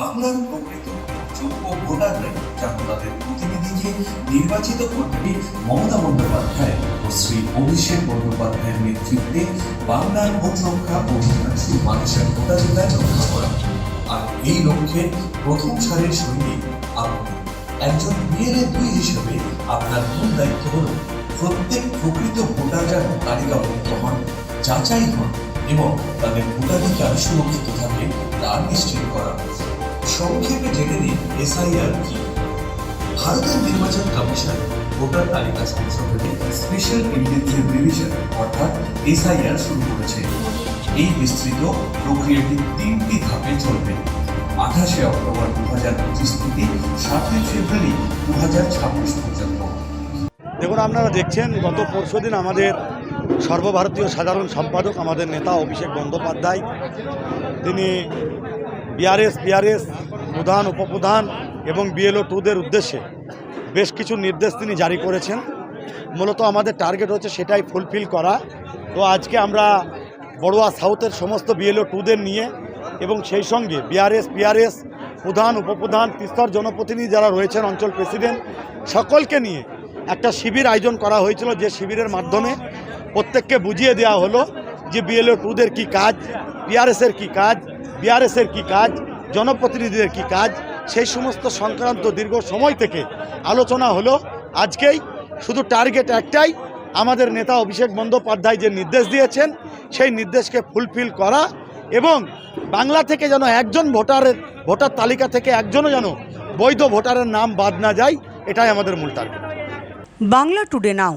বাংলার প্রকৃত যোগ্য ভোটাররাই যেন তাদের প্রতিনিধিকে নির্বাচিত করতে মমতা বন্দ্যোপাধ্যায় ও শ্রী অভিষেক বন্দ্যোপাধ্যায়ের নেতৃত্বে বাংলার ভোট রক্ষা শুধু মানুষের ভোটাধিকার রক্ষা করা। আর এই লক্ষ্যে প্রথম সারির সৈনিক আপনি একজন বিএলএ দুই হিসেবে আপনার মূল দায়িত্ব হল প্রত্যেক প্রকৃত ভোটার যেন তালিকাভুক্ত হন, যাচাই হন এবং তাদের ভোটাধিকার সুরক্ষিত থাকে তা নিশ্চিত করা। সংক্ষেপে জেনে নিন এসআইআর কি। ভারতের নির্বাচন কমিশন ভোটার তালিকা সংশোধনে স্পেশাল ইন্টেন্সিভ রিভিশন অর্থাৎ এসআইআর শুরু করেছে। এই বিস্তৃত প্রক্রিয়াটি তিনটি ধাপে চলবে। আঠাশে অক্টোবর দু হাজার পঁচিশ থেকে সাতই ফেব্রুয়ারি দু হাজার ছাব্বিশ পর্যন্ত। দেখুন, আপনারা দেখছেন, গত পরশুদিন আমাদের সর্বভারতীয় সাধারণ সম্পাদক, আমাদের নেতা অভিষেক বন্দ্যোপাধ্যায়, তিনি বিআরএস পিআরএস প্রধান, উপপ্রধান এবং বিএলও টুদের উদ্দেশ্যে বেশ কিছু নির্দেশ তিনি জারি করেছেন। মূলত আমাদের টার্গেট হচ্ছে সেটাই ফুলফিল করা। তো আজকে আমরা বড়ুয়া সাউথের সমস্ত বিএলও টুদের নিয়ে এবং সেই সঙ্গে বিআরএস পিআরএস প্রধান, উপপ্রধান, তিস্তর জনপ্রতিনিধি যারা রয়েছেন, অঞ্চল প্রেসিডেন্ট সকলকে নিয়ে একটা শিবির আয়োজন করা হয়েছিল। যে শিবিরের মাধ্যমে প্রত্যেককে বুঝিয়ে দেওয়া হলো যে বিএলও টুদের কী কাজ পিআরএসের কী কাজ বিআরএসের কী কাজ, জনপ্রতিনিধিদের কী কাজ, সেই সমস্ত সংক্রান্ত দীর্ঘ সময় থেকে আলোচনা হলো আজকেই। শুধু টার্গেট একটাই, আমাদের নেতা অভিষেক বন্দ্যোপাধ্যায় যে নির্দেশ দিয়েছেন, সেই নির্দেশকে ফুলফিল করা এবং বাংলা থেকে যেন একজন ভোটারের, ভোটার তালিকা থেকে একজনও যেন বৈধ ভোটারের নাম বাদ না যায়, এটাই আমাদের মূল টার্গেট বাংলা টুডে নাও